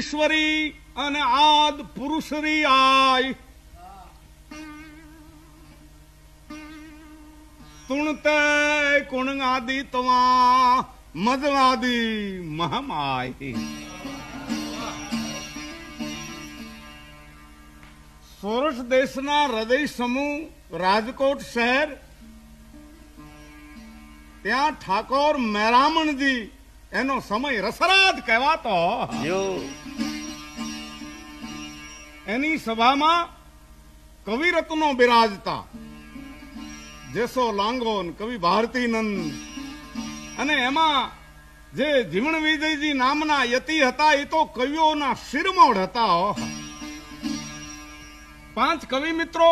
ઈશ્વરી અને આદ પુરુષરી આય. તુણતે કુણ આદિ તવા મદવાદી મહમાય. સૌરાષ્ટ્ર દેશના હૃદય સમૂહ રાજકોટ શહેર, ત્યાં ઠાકોર મેરામણજી એનો સમય રસરાજ કહેવાતો. એની સભામાં કવિરત્નો બિરાજતા. જેસો લાંગોન, કવિ ભારતીનંદ. અને એમાં જે જીવણ વિજયજી નામના યતિ હતા એ તો કવિઓના શિરમોડ હતા પાંચ કવિ મિત્રો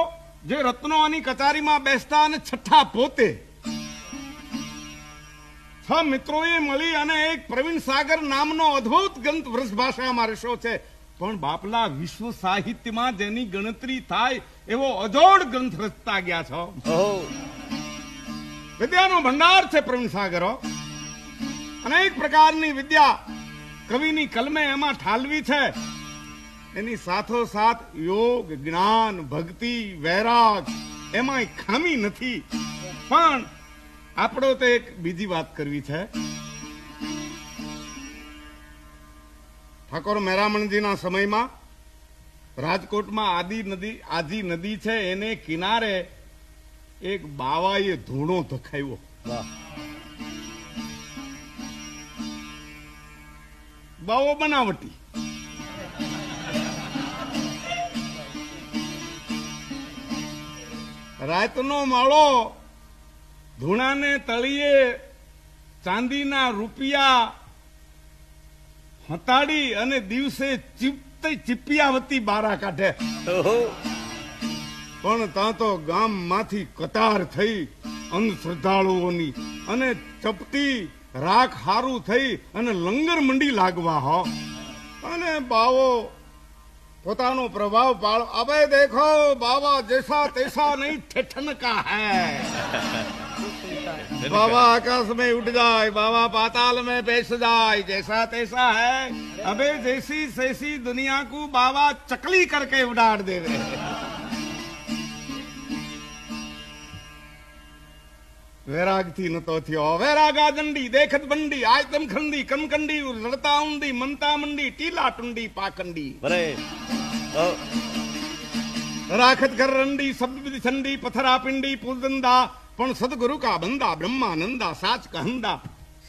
જે રત્નોની કચારીમાં બેસતા અને છઠ્ઠા પોતે. છ મિત્રોએ મળી અને એક પ્રવીણ સાગર નામનો અદ્ભુત ગ્રંથ વૃષ ભાષામાં રચ્યો છે. પણ બાપલા વિશ્વ સાહિત્યમાં જેની ગણતરી થાય એવો અજોડ ગ્રંથ રચતા ગયા છો. વિદ્યાનો ભંડાર છે પ્રવીણ સાગર અનેક પ્રકારની વિદ્યા કવિની કલમે એમાં ઠાલવી છે. એની સાથોસાથ યોગ જ્ઞાન ભક્તિ વૈરાગ એમાં ખામી નથી. પણ આપણો તો એક બીજી વાત કરવી છે. ઠાકોર મેરામણજીના સમયમાં રાજકોટમાં આદિ નદી આજી નદી છે, એને કિનારે એક બાવાએ ધૂણો ધખાવ્યો. બાવો બનાવટી. રાતનો માળો ધૂણાને તળિયે ચાંદીના રૂપિયા હતાડી અને દિવસે ચીપતી ચીપિયાવતી બારા કાઢે. પણ ત્યાં તો ગામમાંથી કતાર થઈ અંધશ્રદ્ધાળુઓની અને ચપટી રાખ હારું થઈ અને લંગર મંડી લાગવા હો. અને બાવો પોતાનો પ્રભાવ પાળ અબે દેખો બાબા જૈસા તૈસા નહીં ઠેઠન કા હૈ बाबा आकाश में उठ जाए बाबा पाताल में बैठ जाए जैसा तैसा है अबे जैसी सैसी दुनिया को बाबा चकली करके उड़ाड़ दे रहे વૈરાગ થી નતો થયો. વૈરાગા દંડી દેખત બંડી આયતમ ખંડી કમકંડી રડતા ઊંડી મનતા મંડી ટીલા ટુંડી પાકંડી. ભલે. રાખત કર રંડી શબ્દ છંડી પથરા પિંડી પુલદંદા પણ સદગુરુ કા બંદા બ્રહ્માનંદા સાચ કહંદા.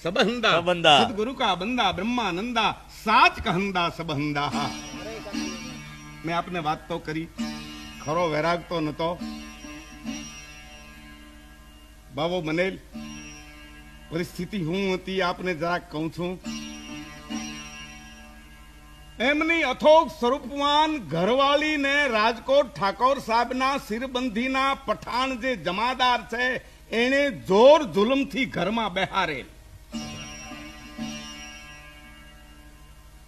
સબહંદા. સબહંદા. સદગુરુ કા બંદા બ્રહ્માનંદા સાચ કહંદા સબહંદા. મેં આપને વાત તો કરી. ખરો વૈરાગ તો નતો. બાબો બનેલ પરિસ્થિતિ હું હતી આપને જરાક કહું છું. એમની અથોગ સ્વરૂપવાન ઘરવાળીને રાજકોટ ઠાકોર સાહેબના સિરબંધીના પઠાણ જે જમાદાર છે એને જોર જુલમથી ઘરમાં બેહારેલ.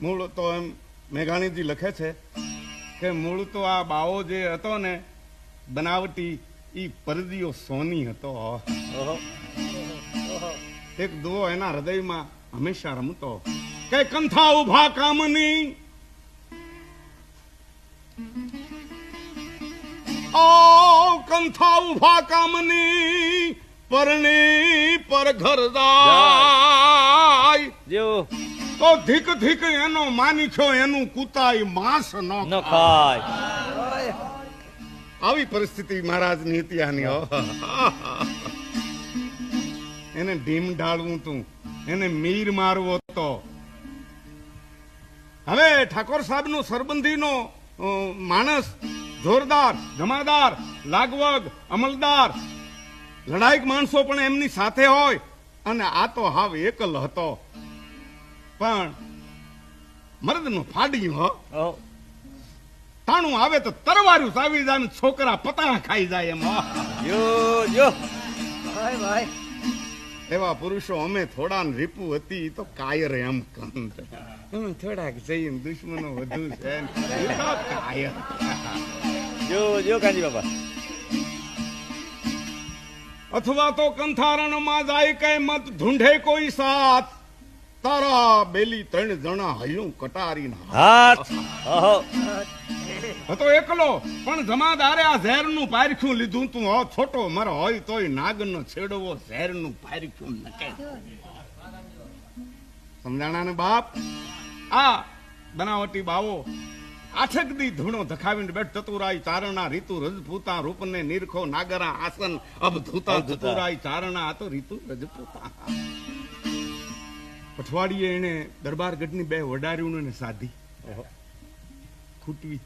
મૂળ તો એમ મેઘાણીજી લખે છે કે, મૂળ તો આ બાવો જે હતો ને, બનાવટી ઈ પરદીઓ સોની હતો એક દો એના હૃદયમાં હંમેશા રમતો. કે કંથા ઊભા કામની? ઓ કંથા ઊભા કામની પરણી પર ઘર જાય. તો ધીક ધીક એનો માની છો એનું કૂતાય માંસ ન. ખાય. આવી પરિસ્થિતિ મહારાજની હતી એને ઢીમ ઢાળવું તું, એને મીર મારવો તો. હવે ઠાકોર સાહેબનો સરબંધીનો માણસ જોરદાર જમાદાર લાગવગ, અમલદાર લડાઈક માણસો પણ એમની સાથે હોય, અને આ તો હાવ એકલ હતો. પણ મર્દનું ફાડ્યું હો. ઓહો આવે તો તરવાર્યું સાવી જાય છોકરા પતા ખાઈ જાય એમ. યો જો ભાઈ ભાઈ. એવા પુરુષો અમે થોડા રીપુ હતી તો કાયર એમ કંત. અમે થોડાક જઈને દુશ્મનો વધુ છે કાયર. જો જો કાંજી બાબા અથવા તો કંથારણમાં જાય કઈ મત ઢૂંઢે કોઈ સાથ. તારા બેલી ત્રણ જણા હયું કટારીને હાથ હતો એકલો પણ જમાદારે આ ઝેરનું પારખ્યું લીધું તું. હો છોટો મર હોય તોય નાગનો છેડવો ઝેરનું પારખ્યું નકે. સમજાણા ને બાપ? આ બનાવટી બાવો આઠક દી ધૂણો ધખાવીને બેઠ ચતુરાઈ ચારણા રીતુ રજપૂતા રૂપને નિરખો નાગરા આસન અબધૂતા અબધૂતા. ચતુરાઈ ચારણા આ તો રીતુ રજપૂતા. પઠવાડીએ એને દરબારગઢની બે વડાર્યું ને સાધી ખૂટવી.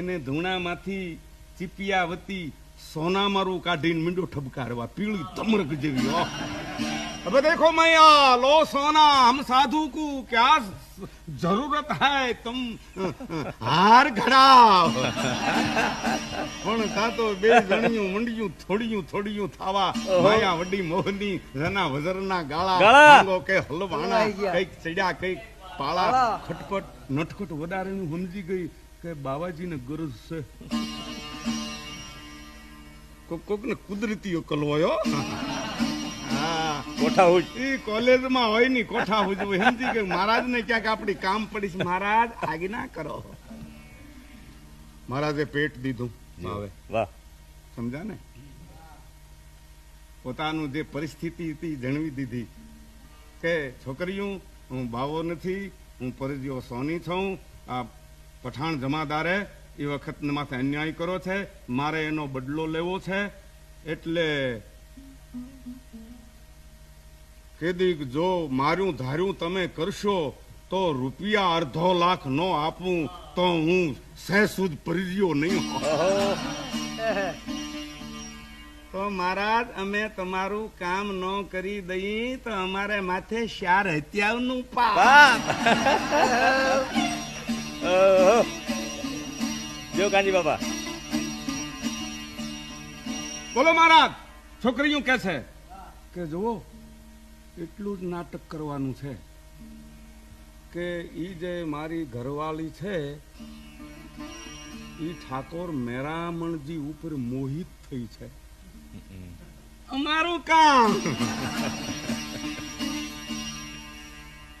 એને ધૂણામાંથી ચીપિયાવતી સોના મારું કાઢીને મીંડો ઠબકારવા પીળી તમરક જેવી ઓહ. હવે मैया लो લો हम साधु સાધુ કુ जरूरत है तुम તુમ હાર ઘડાવ પણ કા તો બે જણિયું મંડિયું થોડિયું થોડિયું થાવા. માયા વડી મોહની જના વજરના ગાળા કે હલવાણા. કંઈક ચડ્યા કંઈક પાળા. ખટપટ નટખટ વધારેનું સમજી ગઈ કે બાવાજીને ગુરુ છે કોક ને કુદરતી. હા કોઠા ઉજ ઈ કોલેજમાં હોયની કોઠા હુજવું સમજી મહારાજ ને ક્યાંક આપણી કામ પડી છે. મહારાજ આજ્ઞા કરો. મહારાજે પેટ દીધું હવે વાહ. સમજા ને? પોતાનું જે પરિસ્થિતિ હતી જણવી દીધી કે છોકરીઓ હું બાવો નથી હું પરજીઓ સોની છું. આ પઠાણ જમાદારે એ વખત માથે અન્યાય કરો છે. મારે એનો બદલો લેવો છે. એટલે કેદીક જો મારું ધાર્યું તમે કરશો તો રૂપિયા અડધો લાખ નો આપું તો હું સહેસુદ પરિજ્યો નહીં તો મહારાજ અમે તમારું કામ ન કરી દઈ તો અમારે માથે શાર હત્યાનું પાપ. જો કાંજી બાબા બોલો મહારાજ છોકરીયું કે છે? કે જુઓ એટલું જ નાટક કરવાનું છે કે એ જે મારી ઘરવાળી છે એ ઠાકોર મેરામણજી ઉપર મોહિત થઈ છે. અમારું કામ.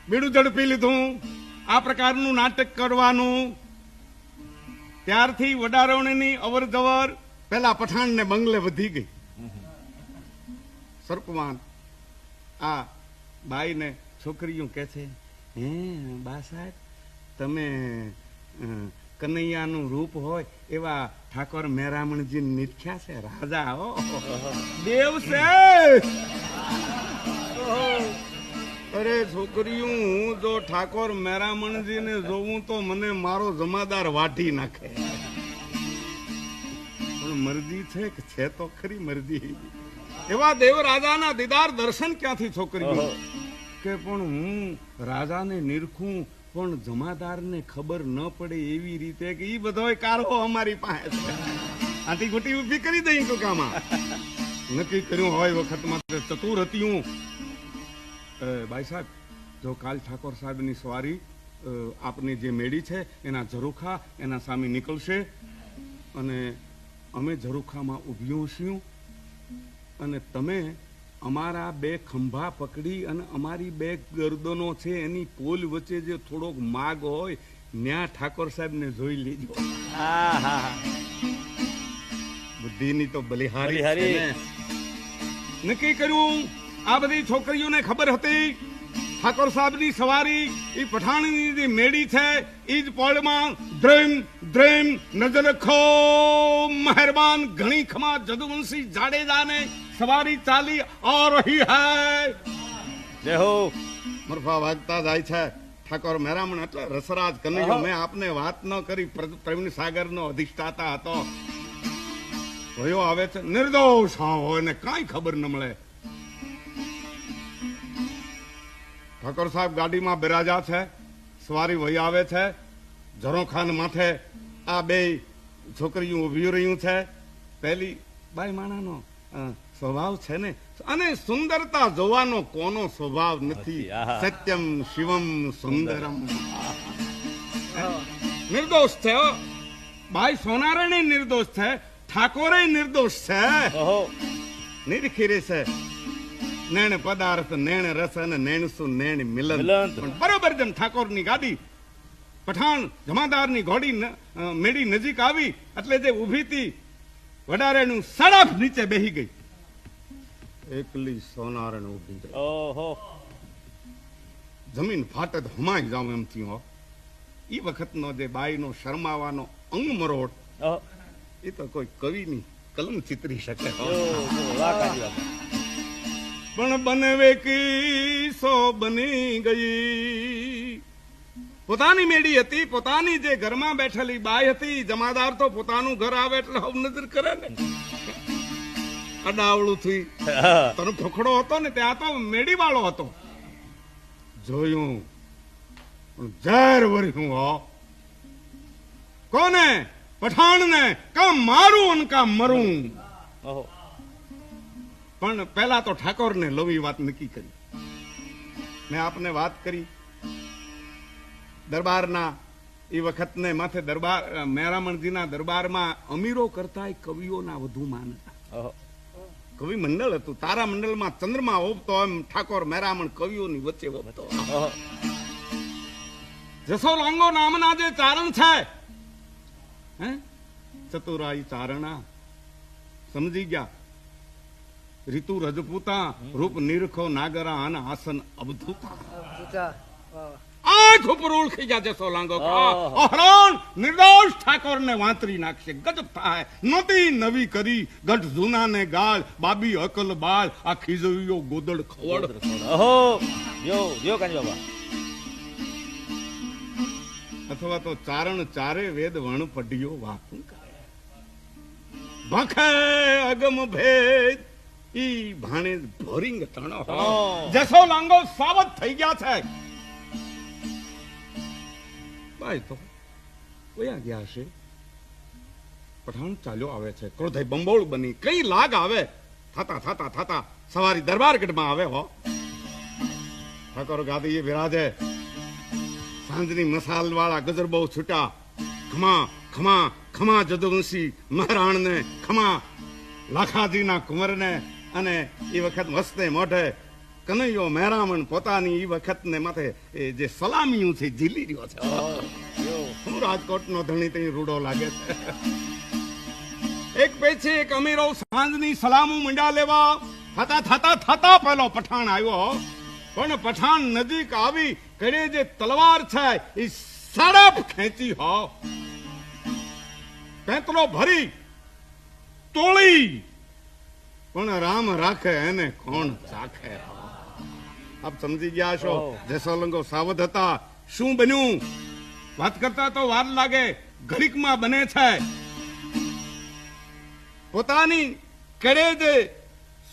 બીડું ઝડપી લીધું. આ પ્રકારનું નાટક કરવાનું. ત્યારથી વડારવણીની અવર જવર પેલા પઠાણને બંગલે વધી ગઈ. સર્પવાન. આ બાઈને છોકરીઓ કે છે, હે, બા સાહેબ, તમે કનૈયાનું રૂપ હોય એવા ઠાકોર મેરામણજી નીખ્યા છે, રાજા હો. દેવ છે! અરે છોકરીઓ, હું જો ઠાકોર મેરામણજીને જોઉં તો મને મારો જમાદાર વાઢી નાખે. પણ મરજી છે કે છે તો ખરી મરજી. એવા દેવ રાજાના દીદાર દર્શન ક્યાંથી છોકરીઓ કે પણ હું રાજાને નિરખું પણ જમાદારને ખબર ન પડે એવી રીતે કે ઈ બધોય કારો અમારી પાસે છે. આથી ગુટી ઊભી કરી દઈ ટૂંકામાં નક્કી કર્યું હોય વખતમાં તે ચતુર હતી હું ભાઈ સાહેબ જો કાલ ઠાકોર સાહેબની સવારી આપની જે મેળી છે એના ઝરૂખા એના સામે નીકળશે. અને અમે ઝરૂખામાં ઊભી છીએ અને તમે અમારા બે ખંભા પકડી અને અમારી બે ગરદનો છે એની પોલ વચ્ચે જે થોડોક માગ હોય ન્યા ઠાકોર સાહેબને જોઈ લેજો. બુદ્ધિની તો બલિહારી નક્કી કર્યું? આ બધી છોકરીઓને ખબર હતી? ઠાકોર સાહેબની સવારી એ પઠાણની જે મેળી છે એ જ પોળમાં દ્રેમ દ્રેમ નજર ખો મહેરબાન ઘણી ખમા જદુવંશી જાડેજાને સવારી ચાલી આ રહી હૈ. જય હો. મરફા વાગતા જાય છે. ઠાકોર મહેરામણ એટલે રસરાજ કનૈયો મેં આપને વાત ન કરી પ્ર- પ્રવીણ સાગર નો અધિષ્ઠાતા હતો. ભયો આવે છે નિર્દોષ હા હોય ને કાંઈ ખબર ન મળે. ઠાકોર સાહેબ ગાડીમાં બિરાજા છે સવારી વહી આવે છે. ઝરોખાન માથે આ બે છોકરીઓ ઊભી રહ્યું છે. પહેલી બાઈ માણાનો સ્વભાવ છે ને અને સુંદરતા જોવાનો કોનો સ્વભાવ નથી. સત્યમ શિવમ સુંદરમ. નિર્દોષ છે. ભાઈ સોનારાયણ નિર્દોષ છે ઠાકોરે નિર્દોષ છે. નિરખીરે છે નેણ પદાર્થ નેણ રસ અને નેણ નેણ મિલન. પણ બરોબર જેમ ઠાકોરની ગાડી પઠાણ જમાદારની ઘોડી મેડી નજીક આવી એટલે જે ઊભી હતી વડારેનું સડફ નીચે બેહી ગઈ. એકલી સોનારણ ઊભી ઓહો. જમીન ફાટત હમાઈ જાઉં એમ થયું એ વખતનો જે બાઈનો શરમાવાનો અંગ મરોડ એ તો કોઈ કવિની કલમ ચિતરી શકે પણ બનવે કી સો બની ગઈ. પોતાની મેડી હતી પોતાની જે ઘરમાં બેઠેલી બાઈ હતી જમાદાર તો પોતાનું ઘર આવે એટલે હવ નજર કરે ને. અડાવળું થઈ તને ફકડો હતો ને ત્યાં તો મેડી વાળો હતો. જોયું. પણ ઝેર વર્યું હો. કોને? પઠાણને? કા મારું અને કા મરું? ઓહો. પણ પહેલા તો ઠાકોરને લવી વાત નક્કી કરી. મેં આપને વાત કરી. દરબારના એ વખતને માથે દરબાર મેરામણજીના દરબારમાં અમીરો કરતા કવિઓના વધુ માન હતા. કવિ મંડળ હતું. તારા મંડળમાં ચંદ્રમા ઓપતો એમ ઠાકોર મેરામણ કવિઓની વચ્ચે ઓહો જસો લાંગો નામના જે ચારણ છે હે? ચતુરાઈ ચારણા. સમજી ગયા. ઋતુ રજપૂતા રૂપ નિરખો નાગરા અને આસન અબધૂતા આંખ ઉપર ઓળખી જાજે સોલાંગો અહરણ નિર્દોષ ઠાકોર ને વાંતરી નાખશે. ગજબ થાય. નતી નવી કરી ગઢ જૂના ને ગાળ બાબી અકલ બાળ આ ખીજવીઓ ગોદળ ખવડ. ઓહો યો યો કાંજી બાબા. અથવા તો ચારણ ચારે વેદ વણ પડ્યો કરે. ભખે અગમ ભેદ ઈ ભાણે ભોરિંગ તણો. જસો લાંગો સાવત થઈ ગયા છે. ભાઈ તો કયા ગયા છે. પઠાણ ચાલ્યો આવે છે. ક્રોધે બંબોળ બની. કઈ લાગ આવે? થાતા થાતા થાતા. સવારી દરબારગઢમાં આવે હો. ઠાકોર ગાદીએ બિરાજે સાંજની મસાલ વાળા ગજર બહુ છૂટા. ખમા ખમા ખમા જદુવંશી મહારાણને ખમા. લાખાજીના કુંવરને અને એ વખત મસ્તે મોઢે કનૈયો મહેરામણ પોતાની એ વખતને માથે એ જે સલામીયું છે ઝીલી રહ્યો છે. હું રાજકોટનો ધણી ત્યાં રૂડો લાગે છે. એક પેછી એક અમીરો સાંજની સલામું મંડા લેવા થતા થતા થતા પેલો પઠાણ આવ્યો પણ પઠાણ નજીક આવી કરે જે તલવાર છે એ સડપ ખેંચી હો. પેંતલો ભરી તોળી પણ રામ રાખે એને કોણ ચાખે? આપ સમજી ગયા છો? જસોલંગો સાવધ હતા. શું બન્યું? વાત કરતા તો વાર લાગે. ઘડીકમાં બને છે. પોતાની કડે જે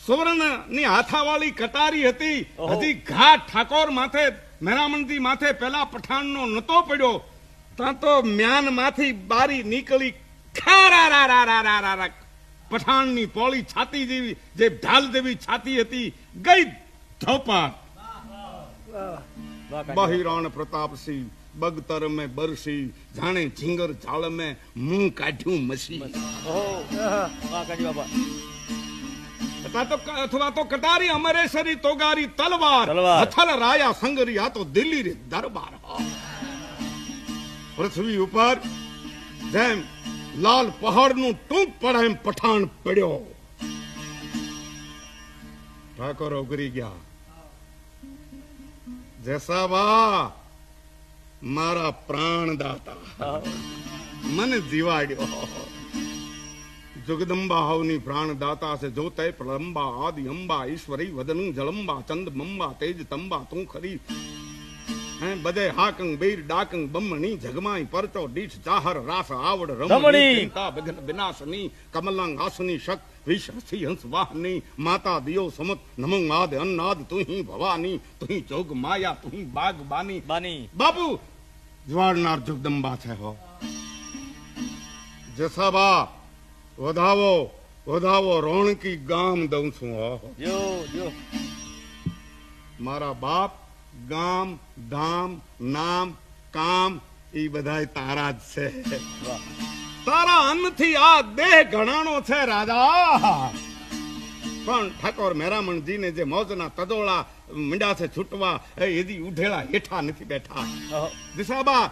સુવર્ણની હાથાવાળી કટારી હતી. હજી ઘાટ ઠાકોર માથે મેરામણજી માથે પેલા પઠાણનો નતો પડ્યો. ત્યાં તો મ્યાનમાંથી બારી નીકળી ખારા રા રા રા રા રા. પઠાણની પોળી છાતી જેવી જે ઢાલ જેવી છાતી હતી ગઈ ધોપા બહિરાણ પ્રતાપસિંહ બગતર મેં બરસી જાણે ઝીંગર ઝાળ મેં મું કાઢ્યું મસી. અથવા તો અથવા તો કટારી અમરેશરી તોગારી તલવાર. હથલ રાયા સંગરી આ તો દિલ્હી રે દરબાર. પૃથ્વી ઉપર જેમ લાલ પહાડનું ટૂંક પડે એમ પઠાણ પડ્યો. ઠાકોર ઉગરી ગયા. જેસાબા મારા પ્રાણદાતા, મને જીવાડ્યો. જગદંબા હવની પ્રાણ દાતા છે જોતે પ્રલંબા આદિ અંબા, ઈશ્વરી, વદનું જલંબા ચંદ મંબા, તેજ તંબા, તું ખરી. હે? બધે હાકંગ બીર ડાકંગ બમણી જગમાઈ પરચો દીઠ ચાહર રાસ આવડ રમણી. ચિંતા બગન વિનાશની કમલાંગ હાસની શક વિષ હસી હંસ વાહની માતા દિયો સમત નમો આદ અન્નાદ તુહી ભવાની તુહી જોગ માયા તુહી બાગ બાની. બાની. બાપુ! જવાળનાર જગદંબા છે હો. જસાબા વધાવો વધાવો રોણકી ગામ દઉં છું હો. જો જો. મારા બાપ ગામ ધામ નામ કામ એ બધાય તારા જ છે. તારા તારા અન્નથી આ દેહ ઘણાનો છે રાજા. પણ ઠાકોર મેરામણજીને જે મોજના તદોળા મીંડા છે છૂટવા એ એદી ઉઢેલા હેઠા નથી બેઠા. દિશાબા